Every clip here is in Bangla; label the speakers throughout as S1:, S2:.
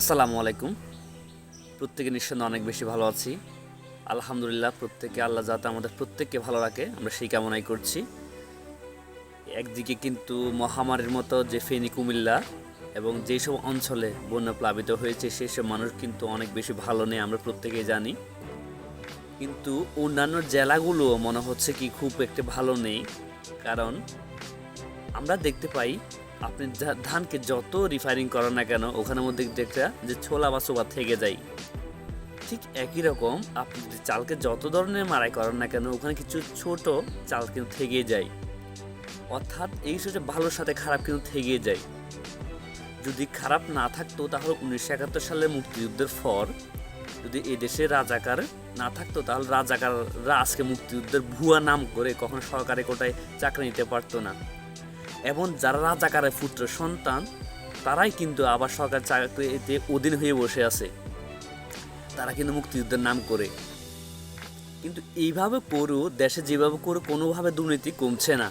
S1: আসসালামু আলাইকুম। প্রত্যেকে নিঃসন্দেহে অনেক বেশি ভালো আছি। আলহামদুলিল্লাহ, প্রত্যেকে আল্লাহ যাতে আমাদের প্রত্যেককে ভালো রাখে, আমরা সেই কামনাই করছি। একদিকে কিন্তু মহামারীর মতো যে ফেনী কুমিল্লা এবং যেসব অঞ্চলে বন্যা প্লাবিত হয়েছে, সেই সব মানুষ কিন্তু অনেক বেশি ভালো নেই, আমরা প্রত্যেকেই জানি। কিন্তু অন্যান্য জেলাগুলো মনে হচ্ছে কি খুব একটা ভালো নেই। কারণ আমরা দেখতে পাই আপনি ধানকে যত রিফাইনিং করেন না কেন ওখানের মধ্যে একটা যে ছোলা বা চোবা থেকে যায়। ঠিক একই রকম, আপনি যদি চালকে যত ধরনের মারাই করেন না কেন, ওখানে কিছু ছোট চাল কিন্তু থেকে যায়। অর্থাৎ এই হচ্ছে ভালোর সাথে খারাপ কিন্তু থেকে যায়। যদি খারাপ না থাকতো, তাহলে উনিশশো একাত্তর সালের মুক্তিযুদ্ধের পর যদি এই দেশে রাজাকার না থাকতো, তাহলে রাজাকাররা আজকে মুক্তিযুদ্ধের ভুয়া নাম করে কখনো সরকারি কোটায় চাকরি নিতে পারতো না। এবং যারা রাজাকারের পুত্র সন্তান, তারাই কিন্তু আবার সরকার চাকরিতে অধীন হয়ে বসে আছে। তারা কিন্তু মুক্তিযুদ্ধের নাম করে। কিন্তু এইভাবে করেও দেশে যেভাবে করে কোনোভাবে দুর্নীতি কমছে না।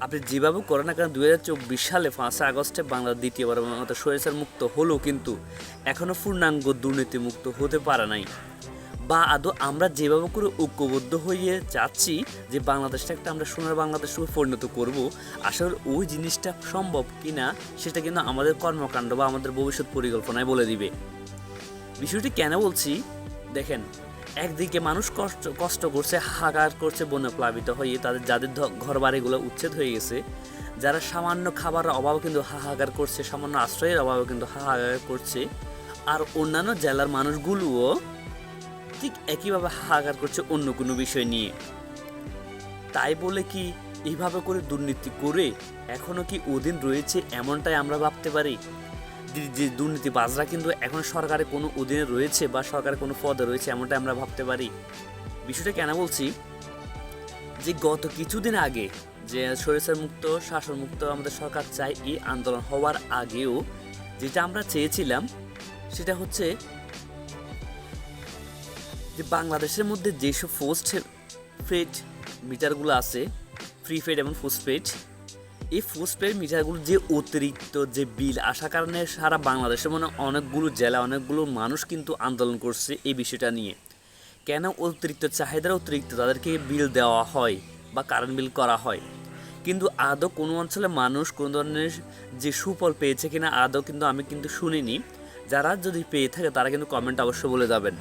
S1: আপনি যেভাবে করেন না কারণ দু হাজার চব্বিশ সালে পাঁচই আগস্টে বাংলা দ্বিতীয়বার মতো স্বৈরাচার মুক্ত হলেও কিন্তু এখনও পূর্ণাঙ্গ দুর্নীতি মুক্ত হতে পারে নাই। বা আদৌ আমরা যেভাবে করে ঐক্যবদ্ধ হয়ে যাচ্ছি যে বাংলাদেশটা একটা আমরা সোনার বাংলাদেশ রূপে পরিণত করব, আসলে ওই জিনিসটা সম্ভব কি না সেটা কিন্তু আমাদের কর্মকাণ্ড বা আমাদের ভবিষ্যৎ পরিকল্পনায় বলে দিবে। বিষয়টি কেন বলছি? দেখেন, একদিকে মানুষ কষ্ট কষ্ট করছে, হাহাকার করছে বন্যা প্লাবিত হয়ে তাদের যাদের ঘর বাড়িগুলো উচ্ছেদ হয়ে গেছে, যারা সামান্য খাবারের অভাবে কিন্তু হাহাকার করছে, সামান্য আশ্রয়ের অভাবে কিন্তু হাহাকার করছে, আর অন্যান্য জেলার মানুষগুলোও ঠিক একইভাবে হাহাকার করছে অন্য কোনো বিষয় নিয়ে। তাই বলে কি এইভাবে করে দুর্নীতি করে এখনও কি অধীন রয়েছে এমনটাই আমরা ভাবতে পারি? যে- দুর্নীতিবাজরা কিন্তু এখন সরকারের কোনো অধীনে রয়েছে বা সরকারের কোনো পদে রয়েছে এমনটাই আমরা ভাবতে পারি। বিষয়টা কেন বলছি? যে গত কিছুদিন আগে যে সরিষার মুক্ত, শাসন মুক্ত আমাদের সরকার চাই এই আন্দোলন হওয়ার আগেও যেটা আমরা চেয়েছিলাম সেটা হচ্ছে যে বাংলাদেশের মধ্যে যেসব পোস্ট পেড মিটারগুলো আছে প্রিপেড এবং পোস্টপেড এই পোস্টপেড মিটারগুলো যে অতিরিক্ত যে বিল, আসার কারণে সারা বাংলাদেশের মনে অনেকগুলো জেলা, অনেকগুলো মানুষ কিন্তু আন্দোলন করছে এই বিষয়টা নিয়ে। কেন অতিরিক্ত চাহিদার অতিরিক্ত তাদেরকে বিল দেওয়া হয় বা কারেন্ট বিল করা হয়? কিন্তু আদৌ কোনো অঞ্চলে মানুষ কোনো ধরনের যে সুফল পেয়েছে কিনা, আদৌ কিন্তু আমি কিন্তু শুনিনি। যারা যদি পেয়ে থাকে, তারা কিন্তু কমেন্ট অবশ্যই বলে যাবেন।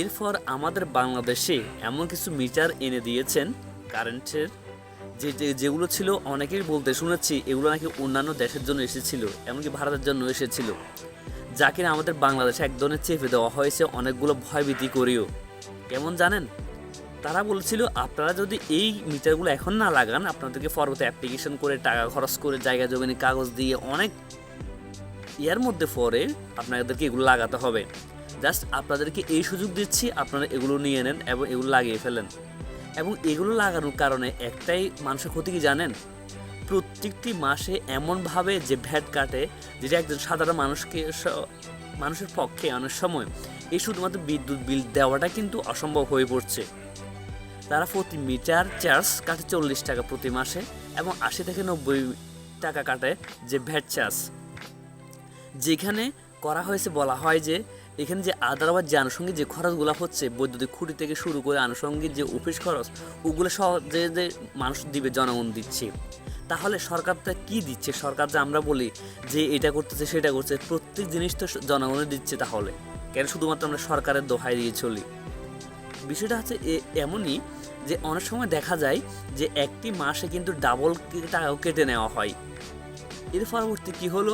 S1: এরপর আমাদের বাংলাদেশে এমন কিছু মিটার এনে দিয়েছেন কারেন্টের, যে যেগুলো ছিল অনেকেই বলতে শুনেছি এগুলো নাকি অন্যান্য দেশের জন্য এসেছিল, এমনকি ভারতের জন্য এসেছিল, যা কিনা আমাদের বাংলাদেশে এক ধরনের চেপে দেওয়া হয়েছে অনেকগুলো ভয়ভীতি করেও। কেমন জানেন? তারা বলছিল, আপনারা যদি এই মিটারগুলো এখন না লাগান, আপনাদেরকে পরবর্তী অ্যাপ্লিকেশন করে টাকা খরচ করে জায়গা জমিনে কাগজ দিয়ে অনেক ইয়ার মধ্যে পরে আপনাদেরকে এগুলো লাগাতে হবে। জাস্ট আপনাদেরকে এই সুযোগ দিচ্ছি, আপনারা এগুলো নিয়ে নেন এবং এগুলো লাগিয়ে ফেলেন। এবং এগুলো লাগানোর কারণে একটাই মানুষের ক্ষতি কি জানেন? প্রত্যেকটি মাসে এমনভাবে যে ভ্যাট কাটে, যেটা একজন সাধারণ মানুষকে মানুষের পক্ষে অনেক সময়, এই শুধুমাত্র বিদ্যুৎ বিল দেওয়াটা কিন্তু অসম্ভব হয়ে পড়ছে। তারা প্রতি মিটার চার্জ কাটে চল্লিশ টাকা প্রতি মাসে এবং আশি থেকে নব্বই টাকা কাটে যে ভ্যাট চার্জ। যেখানে করা হয়েছে বলা হয় যে এখানে যে আদারওয়াইজ যে আনুষঙ্গিক যে খরচগুলো হচ্ছে, বৈদ্যুতিক খুঁটি থেকে শুরু করে আনুষঙ্গিক যে অফিস খরচ, ওগুলো সহ যে মানুষ দিবে, জনগণ দিচ্ছে। তাহলে সরকারটা কি দিচ্ছে? সরকার যে আমরা বলি যে এটা করতেছে, সেটা করছে প্রত্যেক জিনিস তো জনগণের দিচ্ছে তাহলে। কেন শুধুমাত্র আমরা সরকারের দোহাই দিয়ে চলি? বিষয়টা হচ্ছে এমনই যে অনেক সময় দেখা যায় যে একটি মাসে কিন্তু ডাবল টাকাও কেটে নেওয়া হয়। এর পরবর্তী কি হলো?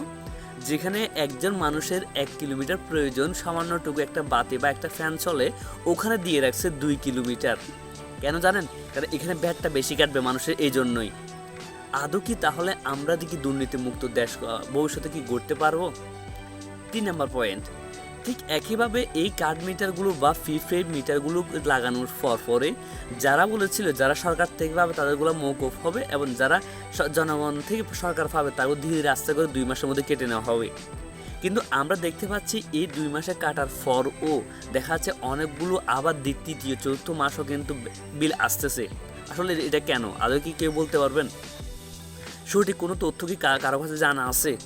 S1: যেখানে একজন মানুষের এক কিলোমিটার প্রয়োজন, সামান্যটুকু একটা বাতি বা একটা ফ্যান চলে, ওখানে দিয়ে রাখছে দুই কিলোমিটার। কেন জানেন? কারণ এখানে ব্যাটটা বেশি কাটবে মানুষের এই জন্যই আদৌ কি তাহলে আমরা কি দুর্নীতিমুক্ত দেশ ভবিষ্যতে কি গড়তে পারব? তিন নম্বর পয়েন্ট ঠিক একইভাবে এই কার্ড মিটারগুলো বা প্রিপেড মিটারগুলো লাগানোর পর পরে যারা বলেছিল, যারা সরকার থেকে পাবে তাদেরগুলো মৌকুফ হবে এবং যারা জনগণ থেকে সরকার পাবে তারও ধীরে রাস্তা করে দুই মাসের মধ্যে কেটে নেওয়া হবে। কিন্তু আমরা দেখতে পাচ্ছি এই দুই মাসে কাটার পরও দেখা যাচ্ছে অনেকগুলো আবার দ্বিতীয় চতুর্থ মাসও কিন্তু বিল আসতেছে। আসলে এটা কেন? আদৌ কি কেউ বলতে পারবেন? সঠিক কোনো তথ্য কা- কারও কাছে জানা আছে?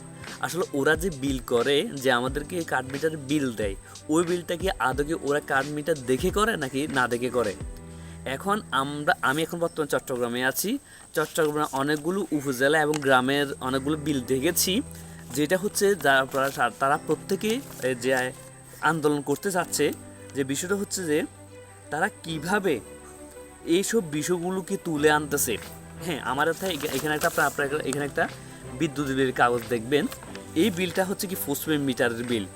S1: আসলে ওরা যে বিল করে যে আমাদেরকে কার্ড মিটার বিল দেয়, ওই বিলটা কি আদৌকে ওরা কার্ড মিটার দেখে করে নাকি না দেখে করে? এখন আমরা, আমি এখন বর্তমানে চট্টগ্রামে আছি। চট্টগ্রামে অনেকগুলো উপজেলা এবং গ্রামের অনেকগুলো বিল দেখেছি। যেটা হচ্ছে যারা তারা প্রত্যেকে যে আন্দোলন করতে চাচ্ছে, যে বিষয়টা হচ্ছে যে তারা কীভাবে এইসব বিষয়গুলোকে তুলে আনতেছে। হ্যাঁ আমার এখানে একটা এখানে একটা বিদ্যুৎ বিলের কাগজ দেখবেন। এই বিলটা হচ্ছে কি পোস্টপেড মিটারের বিল।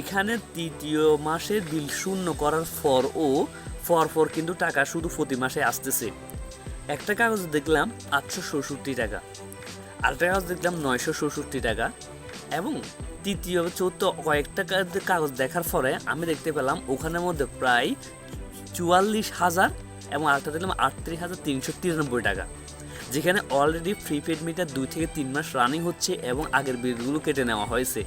S1: এখানে তৃতীয় মাসের বিল শূন্য করার পরও ফর ফর কিন্তু টাকা শুধু প্রতি মাসে আসতেছে। একটা কাগজ দেখলাম, আটশো ষষট্টি টাকা। আরেকটা কাগজ দেখলাম, নয়শো ষষট্টি টাকা। এবং তৃতীয় চৌদ্দ কয়েকটা কাগজ দেখার পরে আমি দেখতে পেলাম, ওখানের মধ্যে প্রায় চুয়াল্লিশ হাজার এবং আরেকটা দেখলাম আটত্রিশ হাজার তিনশো তিরানব্বই টাকা। যেখানে অলরেডি প্রিপেড মিটার দুই থেকে তিন মাস রানিং হচ্ছে এবং আগের বিলগুলো কেটে নেওয়া হয়েছে।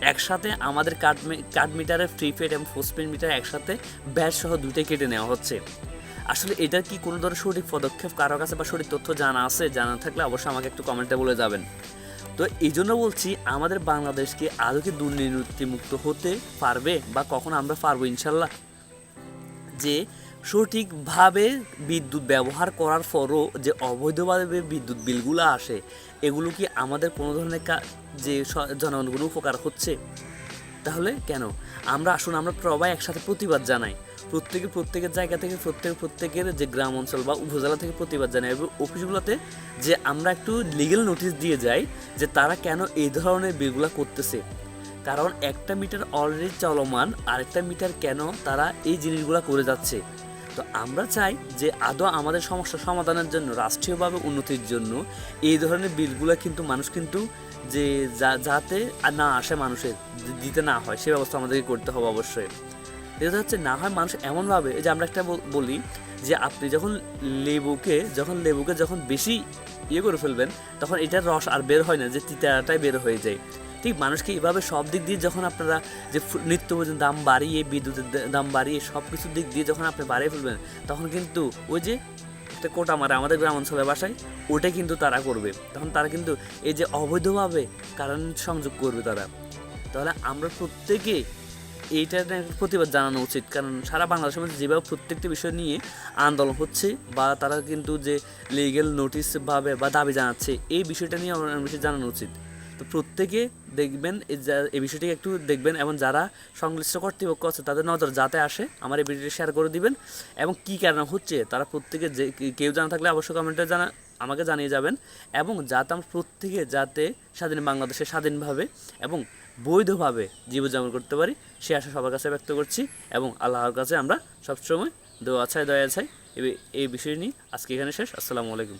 S1: একসাথে আমাদের কার্ড কার্ড মিটারের প্রিপেড এবং পোস্টপেড মিটার একসাথে ব্যাস সহ দুইটাই কেটে নেওয়া হচ্ছে। আসলে এটার কি কোনো ধরনের সঠিক পদক্ষেপ কারও কাছে বা সঠিক তথ্য জানা আছে, জানা থাকলে অবশ্যই আমাকে একটু কমেন্টে বলে যাবেন। তো এই জন্য বলছি, আমাদের বাংলাদেশকে আদৌ কি দুর্নীতিমুক্ত হতে পারবে বা কখন আমরা পারব ইনশাল্লাহ? যে সঠিকভাবে বিদ্যুৎ ব্যবহার করার পরও যে অবৈধভাবে বিদ্যুৎ বিলগুলো আসে, এগুলো কি আমাদের কোনো ধরনের যে জনগণগুলো উপকার হচ্ছে? তাহলে কেন? আমরা আসুন, আমরা সবাই একসাথে প্রতিবাদ জানাই। প্রত্যেকে প্রত্যেকের জায়গা থেকে প্রত্যেক, প্রত্যেকের যে গ্রাম অঞ্চল বা উপজেলা থেকে প্রতিবাদ জানাই। এবং অফিসগুলোতে যে আমরা একটু লিগেল নোটিশ দিয়ে যাই যে তারা কেন এই ধরনের বিলগুলো করতেছে। কারণ একটা মিটার অলরেডি চলমান, আরেকটা মিটার কেন তারা এই জিনিসগুলো করে যাচ্ছে? তো আমরা চাই যে আদৌ আমাদের সমস্যা সমাধানের জন্য, রাষ্ট্রীয়ভাবে উন্নতির জন্য এই ধরনের বিলগুলো কিন্তু মানুষ কিন্তু যে যাতে না আসে মানুষের দিতে না হয়, সে ব্যবস্থা আমাদেরকে করতে হবে অবশ্যই। এটা হচ্ছে, না হয় মানুষ এমনভাবে যে আমরা একটা বলি যে আপনি যখন লেবুকে যখন লেবুকে যখন বেশি ইয়ে করে ফেলবেন, তখন এটার রস আর বের হয় না, যে তিতাটাই বের হয়ে যায়। ঠিক মানুষকে এভাবে সব দিক দিয়ে যখন আপনারা যে নিত্য প্রয়োজন দাম বাড়িয়ে, বিদ্যুতের দাম বাড়িয়ে সব কিছুর দিক দিয়ে যখন আপনি বাড়িয়ে ফেলবেন, তখন কিন্তু ওই যে একটা কোটা মারে আমাদের গ্রাম অঞ্চলের বাসায় ওটাই কিন্তু তারা করবে। তখন তারা কিন্তু এই যে অবৈধভাবে কারণ সংযোগ করবে তারা। তাহলে আমরা প্রত্যেকে এইটার প্রতিবাদ জানানো উচিত। কারণ সারা বাংলাদেশের মধ্যে যেভাবে প্রত্যেকটি বিষয় নিয়ে আন্দোলন হচ্ছে বা তারা কিন্তু যে লিগেল নোটিশ ভাবে বা দাবি জানাচ্ছে, এই বিষয়টা নিয়ে আমার বেশি জানানো উচিত। তো প্রত্যেকে দেখবেন, এই বিষয়টি একটু দেখবেন এবং যারা সংশ্লিষ্ট কর্তৃপক্ষ আছে, তাদের নজর যাতে আসে, আমার এই ভিডিওটি শেয়ার করে দিবেন। এবং কী কারণে হচ্ছে, তারা প্রত্যেকে যে কেউ জানা থাকলে অবশ্যই কমেন্টে জানা, আমাকে জানিয়ে যাবেন। এবং যাতে আমরা প্রত্যেকে যাতে স্বাধীন বাংলাদেশে স্বাধীনভাবে এবং বৈধভাবে জীবনযাপন করতে পারি, সে আশা সবার কাছে ব্যক্ত করছি। এবং আল্লাহর কাছে আমরা সবসময় দোয়া চাই, দয়া এই- এই বিষয় নিয়ে আজকে এখানে শেষ। আসসালামু আলাইকুম।